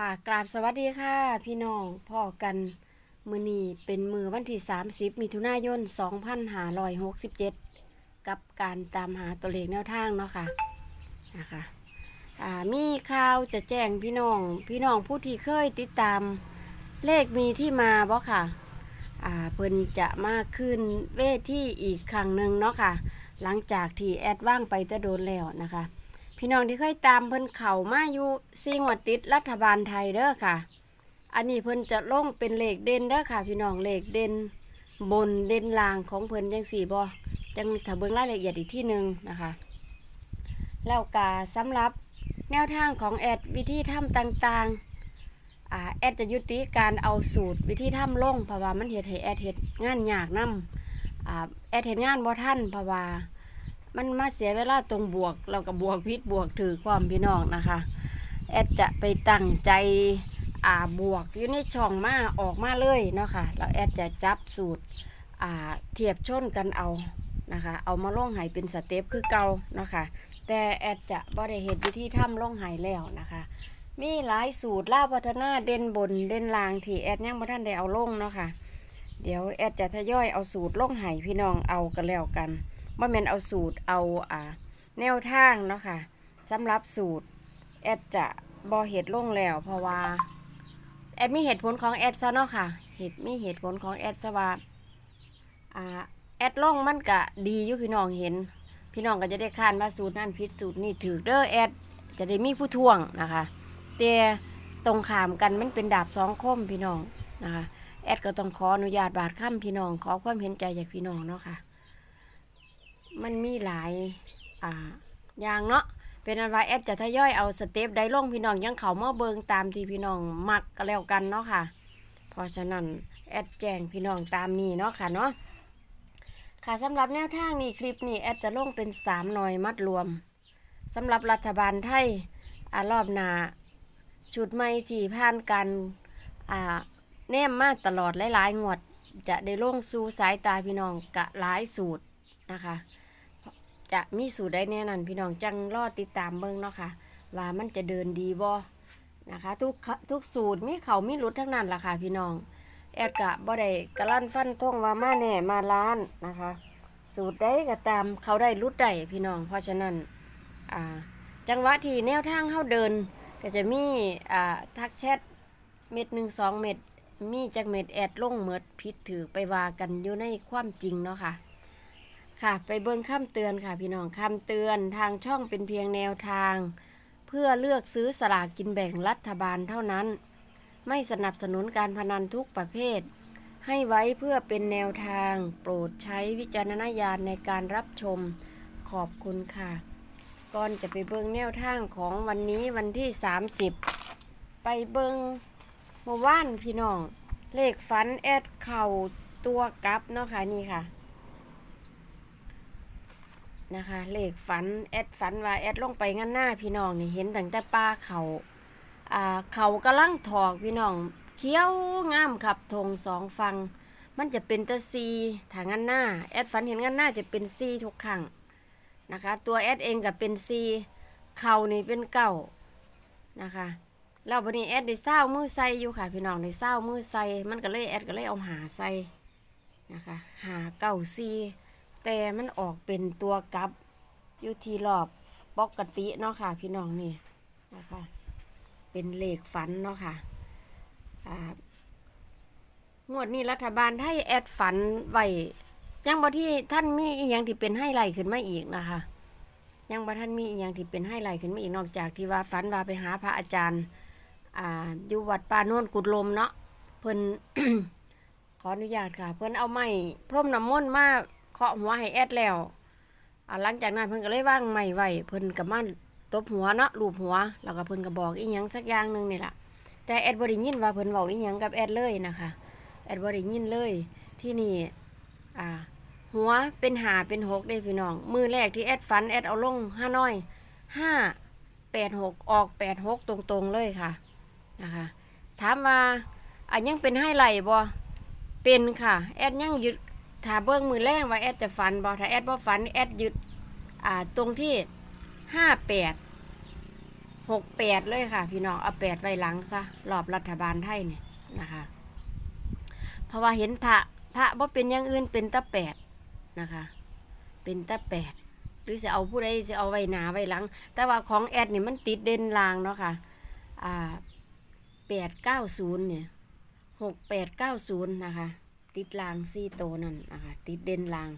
ค่ะกราบสวัสดีค่ะ พี่น้องพ่อกันมือนีเป็นมือวันที่ 30 มิถุนายน 2567 กับการตามหาตัวเลขแนวทางเนาะค่ะนะคะอ่ามีข่าวจะแจ้งพี่น้อง พี่น้องผู้ที่เคยติดตามเลขมีที่มาบ่ค่ะอ่าเพิ่นจะมาขึ้นเวทีอีกครั้งหนึ่งเนาะค่ะ หลังจากที่แอดว่างไปจะโดนแล้วนะคะ พี่น้องที่เคยตามเพิ่นเข่ามาอยู่ซีงวดติดรัฐบาลไทยเด้อค่ะ อันนี้เพิ่นจะลงเป็นเลขเด่นเด้อค่ะ พี่น้องเลขเด่นบนเด่นล่างของเพิ่นจังสี่บ่จังถ้าเบิ่งรายละเอียดอีกที่หนึ่งนะคะ แล้วก็สำหรับแนวทางของแอดวิธีทำต่างๆแอดจะยุติการเอาสูตรวิธีทำลงเพราะว่ามันเฮ็ดให้แอดเฮ็ดงานยากนํอ่าแอดเฮ็ดงานบ่ทันเพราะว่า มันมาเสียเวลาตรงบวก เราก็บบวกพิษบวกถือความพี่น้องนะคะ แอดจะไปตั้งใจอ่าบวกอยู่ในช่องมาออกมาเลยเนาะค่ะแล้วแอดจะจับสูตรอ่าเทียบชนกันเอานะคะ เอามาล่องไหเป็นสเต็ปคือเก่าเนาะค่ะแต่แอดจะบ่ได้เห็นวิธีทำล่องไหแล้วนะคะ มีหลายสูตรล่าพัฒนาเด่นบนเด่นล่างที่แอดยังบ่ทันได้เอาล่องเนาะค่ะเดี๋ยวแอดจะทยอยเอาสูตรล่องไหพี่น้องเอากันแล้วกัน ว่แมนเอาสูตรเอาอ่าแนวทางเนาะค่ะสำหรับสูตรแอดจะบอเหตุลงแล้ว เพราะว่าแอดมีเหตุผลของแอดซะเนาะค่ะเหตุมีเหตุผลของแอดซะว่าอ่าแอดลงมันก็ดีอยู่พี่น้องเห็น พี่น้องก็จะได้คานว่าสูตรนั่นผิดสูตรนี่ถือเด้อแอดจะได้มีผู้ท่วงนะคะแต่ตรงขามกันมันเป็นดาบสองคมพี่น้องนะคะแอดก็ต้องขออนุญาตบาดค่ำพี่น้อง ขอความเห็นใจจากพี่น้องเนาะค่ะ มันมีหลายอ่าอย่างเนาะเป็นอันว่าแอดจะทยอยเอาสเต็ปได้ลงพี่น้องยังเขามาเบิงตามที่พี่น้องมักก็แล้วกันเนาะค่ะ เพราะฉะนั้นแอดแจ้งพี่น้องตามนี้เนาะค่ะเนาะค่ะสำหรับแนวทางนี้คลิปนี้แอดจะลงเป็นสามหน่อยมัดรวมสำหรับรัฐบาลไทยอารอบนาชุดใหม่ที่ผ่านกันอ่าแนมมากตลอดหลายๆงวด จะได้ลงสู่สายตาพี่น้องกะหลายสูตรนะคะ จะมีสูตรได้แน่นอนพี่น้องจังรอติดตามเบิ่งเนาะค่ะ ว่ามันจะเดินดีบ่นะคะ ทุกทุกสูตรมีเขามีรุดทั้งนั้นล่ะค่ะพี่น้อง แอดกะบ่ได้กะลั่นฟันท่งว่ามาแน่มาล้านนะคะ สูตรได้ก็ตามเขาได้รุดได้พี่น้อง เพราะฉะนั้นอ่าจังหวะที่แนวทางเข้าเดิน ก็จะมีอ่าทักแชทเม็ดหนึ่งสองเม็ดมีจากเม็ดแอดลงเมิดพิษถือไปว่ากันอยู่ในความจริงเนาะค่ะ ค่ะ ไปเบิ่งคำเตือนค่ะ พี่น้องคำเตือนทางช่องเป็นเพียงแนวทาง เพื่อเลือกซื้อสลากกินแบ่งรัฐบาลเท่านั้น ไม่สนับสนุนการพนันทุกประเภท ให้ไว้เพื่อเป็นแนวทาง โปรดใช้วิจารณญาณในการรับชมขอบคุณค่ะ ก่อนจะไปเบิ่งแนวทางของวันนี้วันที่ 30 ไปเบิ่งเมื่อวานพี่น้องเลขฝันแอดเข่าตัวกับเนาะค่ะนี่ค่ะ นะคะ เลขฝัน แอดฝันว่าแอดลงไปงั้นหน้าพี่น้องนี่เห็นตั้งแต่ป้าเขาอ่าเขากำลังถอกพี่น้องเขี้ยวงามขับธงสองฟัง มันจะเป็นตะซีทางงั้นหน้า แอดฝันเห็นงั้นหน้าจะเป็นซีทุกครั้งนะคะ ตัวแอดเองกับเป็นซีเขานี่เป็นเก้านะคะแล้ววันนี้แอดได้เศร้ามือใส่อยู่ค่ะพี่น้องได้เศร้ามือใส่มันก็เลยแอดก็เลยเอาหาใส่นะคะ หาเก้าซี แต่มันออกเป็นตัวกลับอยู่ที่รอบปกติเนาะค่ะ พี่น้องนี่นะคะ เป็นเลขฝันเนาะค่ะงวดนี้รัฐบาลไทยแอดฝันไว้ยังบ่ที่ท่านมีอีหยังที่เป็นให้ไหลขึ้นมาอีกนะคะ ยังบ่ท่านมีอีหยังที่เป็นให้ไหลขึ้นมาอีกนอกจากที่ว่าฝันว่าไปหาพระอาจารย์อ่าอยู่วัดป่าโน่นกุดลมเนาะเพิ่นขออนุญาตค่ะ เพิ่นเอาไม้พรมน้ำมนต์มา เคาะหัวให้แอดแล้วอ่าหลังจากนั้นเพิ่นก็เลยว่างไม้ไหวเพิ่นก็มาตบหัวเนาะลูบหัว แล้วก็เพิ่นก็บอกอีหยังสักอย่างหนึงนี่แหละแต่แอดบ่ได้ยินว่าเพิ่นเว้าอีหยังกับแอดเลยนะคะแอดบ่ได้ยินเลยที่นี่อ่าหัวเป็นหาเป็นหกได้พี่น้อง มือแรกที่แอดฝันแอดเอาลงห้าน้อยห้าแปดหกออกแปดหกตรงๆเลยค่ะนะคะถามว่าอันยังเป็นให้ไหลบ่เป็นค่ะ แอดยังยึด ถ้าเบิ้งมือแรกว่าแอดจะฝันบ่ถ้าแอดบ่ฝันแอดยึดอ่าตรงที่ห้าแปดหกแปดเลยค่ะ พี่น้องเอาแปดไว้หลังซะรอบรัฐบาลไทยเนี่ยนะคะ เพราะว่าเห็นพระพระบ่เป็นอย่างอื่นเป็นตะแปดนะคะ เป็นตะแปดหรือจะเอาผู้ใดจะเอาไว้หนาไว้หลัง แต่ว่าของแอดนี่มันติดเด่นลางเนาะค่ะอ่าแปดเก้าศูนย์เนี่ยหกแปดเก้าศูนย์นะคะ ติดลางซี่โตนั่นนะคะติดเด่นลาง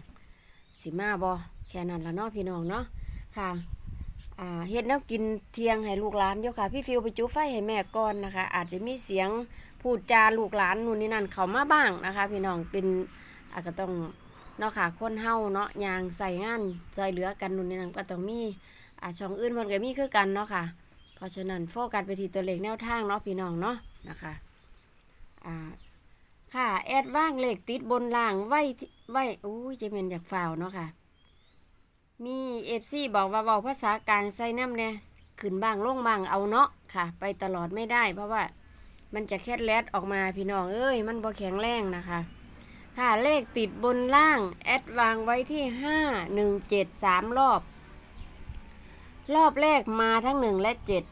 สิมาบอแค่นั้นละเนาะพี่น้องเนาะค่ะอ่าเฮ็ดแนวกินเที่ยงให้ลูกหลานเดี๋ยวค่ะ พี่ฟิวไปจุไฟให้แม่ก่อนนะคะ อาจจะมีเสียงพูดจาลูกหลานนู่นนี่นั่นเขามาบ้างนะคะ พี่น้องเป็นอาจจะต้องเนาะค่ะคนเฮาเนาะยางใส่งานใส่เหลือกันนู่นนี่นั่นก็ต้องมีอ่าช่องอื่นมันก็มีคือกันเนาะค่ะ เพราะฉะนั้นโฟกัสไปที่ตัวเลขแนวทางเนาะพี่น้องเนาะนะคะอ่า ค่ะ แอดว่างเลขติดบนล่างไว้ไว้อู้ยจะเป็นอยากฝ่าวเนาะค่ะ มีเอฟซีบอกว่าเว้าภาษากลางใส่น้ำเนี่ยขึ้นบ้างลงบ้างเอาเนาะค่ะ ไปตลอดไม่ได้ เพราะว่ามันจะแคดแลดออกมาพี่น้องเอ้ย มันบ่แข็งแรงนะคะ ค่ะเลขติดบนล่าง แอดวางไว้ที่ห้าหนึ่งเจ็ดสามรอบ รอบแรกมาทั้งหนึ่งและเจ็ด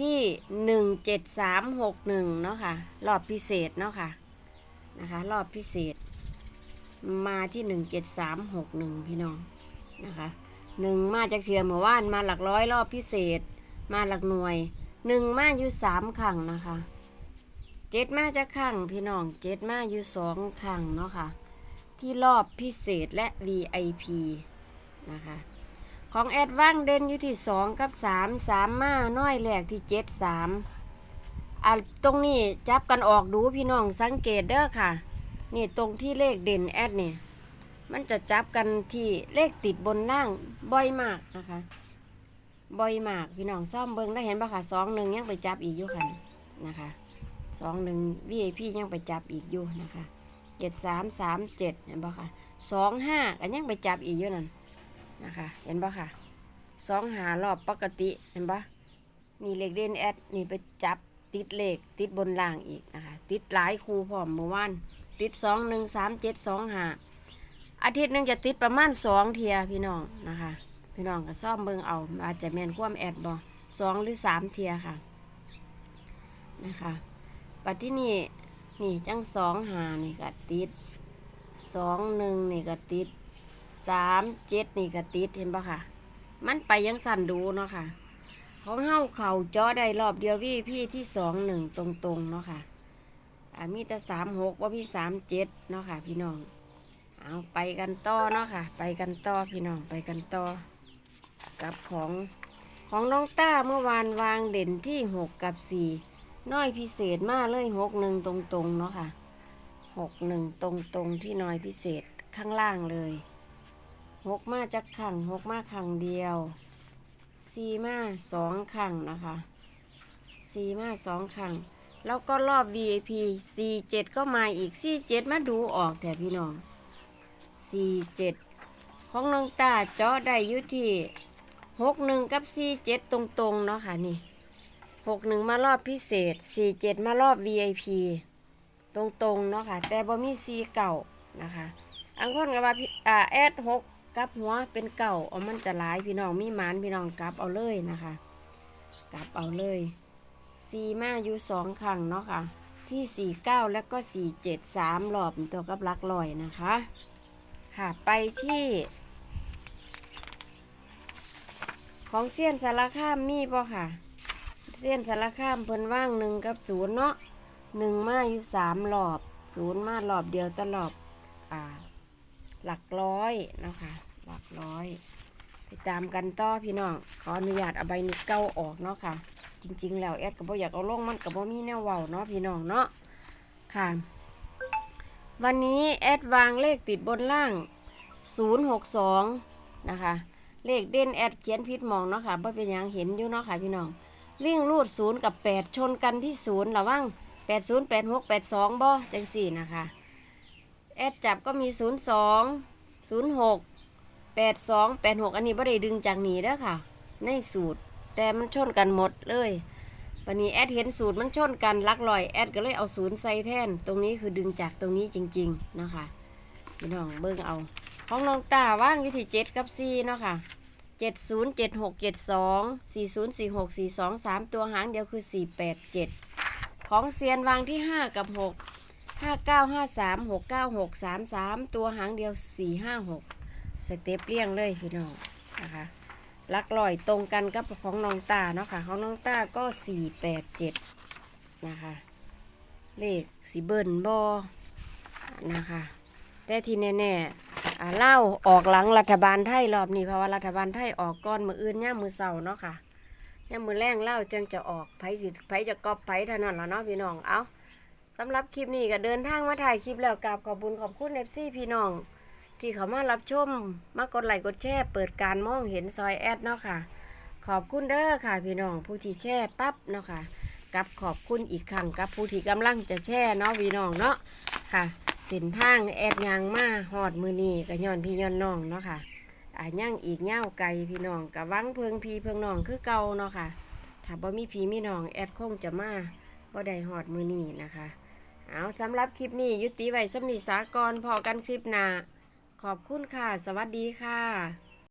ที่หนึ่งเจ็ดสามหกหนึ่งเนาะค่ะ รอบพิเศษเนาะค่ะ นะคะ รอบพิเศษ มาที่หนึ่งเจ็ดสามหกหนึ่งพี่น้องนะคะหนึ่งมาจากเทียมเมื่อวานมาหลักร้อยรอบพิเศษ มาหลักหน่วยหนึ่งมาอยู่สามขังนะคะเจ็ดมาจากขังพี่น้องเจ็ดมาอยู่สองขังเนาะค่ะที่รอบพิเศษและ VIP นะคะของแอดว่างเด่นอยู่ที่สองกับสามสามมาน้อยแหลกที่เจ็ดสาม อะตรงนี้จับกันออกดูพี่น้องสังเกตเด้อค่ะ นี่ตรงที่เลขเด่นแอดเนี่ยมันจะจับกันที่เลขติดบนล่างบ่อยมากนะคะบ่อยมากพี่น้องซ่อมเบิ้งได้เห็นปะค่ะสองหนึ่งยังไปจับอีกอยู่ค่ะนะคะสองหนึ่ง VIP ยังไปจับอีกอยู่นะคะเจ็ดสามสามเจ็ดเห็นปะค่ะสองห้าก็ยังไปจับอีกอยู่นั่นนะคะเห็นปะค่ะสองหารอบปกติเห็นปะนี่เลขเด่นแอดนี่ไปจับ ติดเลขติดบนล่างอีกนะคะติดหลายครูพร้อมเมื่อวานติดสองหนึ่งสามเจ็ดสองห้าอาทิตย์หนึงจะติดประมาณสองเทียพี่น้องนะคะ พี่น้องก็ซ่อมเบิ่งเอา อาจจะแมนความแอดบอสองหรือสามเทียค่ะนะคะปัจที่นี่นี่จังสองหานี่ก็ติดสองหนึ่งนี่ก็ติดสามเจ็ดนี่ก็ติดเห็นปะค่ะ มันไปยังสั่นดูเนาะค่ะ ของเฮาเข่าจอได้รอบเดียววี่พี่ที่สองหนึ่งตรงๆเนาะค่ะอ่ามีแต่สามหกว่าพี่สามเจ็ดเนาะค่ะ พี่น้อง เอาไปกันต่อเนาะค่ะ ไปกันต่อพี่น้องไปกันต่อ กับของของน้องต้าเมื่อวานวางเด่นที่หกกับสี่น้อยพิเศษมากเลยหกหนึ่งตรงๆเนาะค่ะหกหนึ่งตรงๆที่น้อยพิเศษข้างล่างเลยหกมาจากขังหกมาขังเดียว สี่มาสองขั้งนะคะสี่มาสองขั้ง แล้วก็รอบ VIP สี่เจ็ดก็มาอีกสี่เจ็ดมาดูออกแต่พี่น้องสี่เจ็ดของน้องตาเจาะได้อยู่ที่หกหนึ่งกับสี่เจ็ดตรงๆ เนาะค่ะนี่หกหนึ่งมารอบพิเศษสี่เจ็ดมารอบ VIP ตรงๆ เนาะค่ะ แต่บ่มีสี่เก่านะคะ อังคนกับว่าพี่อ่าแอดห กับหัวเป็นเก่าเอามันจะหลายพี่น้องมีหมานพี่น้องกลับเอาเลยนะคะกลับเอาเลยสี่มาอยู่สองครั้งเนาะค่ะ ที่สี่เก้าแล้วก็สี่เจ็ดสามรอบตัวกับลักลอยนะคะ ค่ะไปที่ของเซียนสารคามมีป่ะค่ะเซียนสารคามเพิ่นว่างหนึ่งกับศูนย์เนาะหนึ่งมาอยู่สามรอบศูนย์มารอบเดียวตลอดอ่า หลักร้อยนะคะหลักร้อยไปตามกันต่อพี่น้องขออนุญาตเอาใบนี้เก้าออกเนาะค่ะ จริง ๆ แล้วแอดกับบ่อยากเอาลงมันกับบ่มีแนวเว้าเนาะพี่น้องเนาะค่ะ วันนี้แอดวางเลขติดบนล่าง 062 นะคะ เลขเด่นแอดเขียนผิดหมองเนาะค่ะบ่เป็นหยังเห็นอยู่เนาะค่ะพี่น้องวิ่งรูดศูนย์กับ 8 ชนกันที่ศูนย์ระวัง80 86 82บ่จังสี่นะคะ อดจับก็มี 0 2 0 6 8 2 8 6 อันนี้บ่ได้ดึงจากนี้เด้อค่ะ ในสูตร แต่มันชนกันหมดเลยวันนี้แอดเห็นสูตรมันชนกันลักลอยแอดก็เลยเอาศูนย์ใส่แทนตรงนี้คือดึงจากตรงนี้จริง ๆ นะคะพี่น้องเบิ่งเอาของน้องตาว่างอยู่ที่เจ็ดกับสี่เนาะค่ะเจ็ดศูนย์เจ็ดหกเจ็ดสองสี่ศูนย์สี่หกสี่สองสามตัวหางเดียวคือสี่แปดเจ็ดของเซียนวางที่ห้ากับหก ห้าเก้าห้าสามหกเก้าหกสามสามตัวหางเดียวสี่ห้าหกสเต็ปเลี่ยงเลยพี่น้องนะคะลักลอยตรงกันกับของน้องตาเนาะค่ะของน้องตาก็สี่แปดเจ็ดนะคะเลขสีเบิ่นบอนะคะ แต่ที่แน่ๆอ่าเล่าออกหลังรัฐบาลไทยรอบนี้เพราะว่ารัฐบาลไทยออกก่อนมืออื่นย่ามือเสาเนาะค่ะย่ามือแรงเล่าจังจะออกไผสิไผจะกอบไผเท่านั้นแล้วเนาะพี่น้องเอา สำหรับคลิปนี้ก็เดินทางมาถ่ายคลิปแล้วกราบขอบคุญขอบคุณเอฟซีพี่น้อง ที่เขามารับชมมากดไลค์กดแชร์เปิดการมองเห็นซอยแอดเนาะค่ะ ขอบคุณเด้อค่ะพี่น้องผู้ที่แชร์ปั๊บเนาะค่ะกับขอบคุณอีกครั้งกับผู้ที่กำลังจะแช่เนาะพี่น้องเนาะค่ะส้นทางแอดยางมาหอดมือนีกับย้อนพี่ย้อนน้องเนาะค่ะอาย่างอีกเง่าไกลพี่น้องกับวังเพิงพีเพิงน้องคือเก่าเนาะค่ะถ้าบ่มีพีมีน้องแอดคงจะมาบ่ได้หอดมือนีนะคะ เอาสำหรับคลิปนี้ยุติไว้สำนิสากรพอกันคลิปหน้าขอบคุณค่ะ สวัสดีค่ะ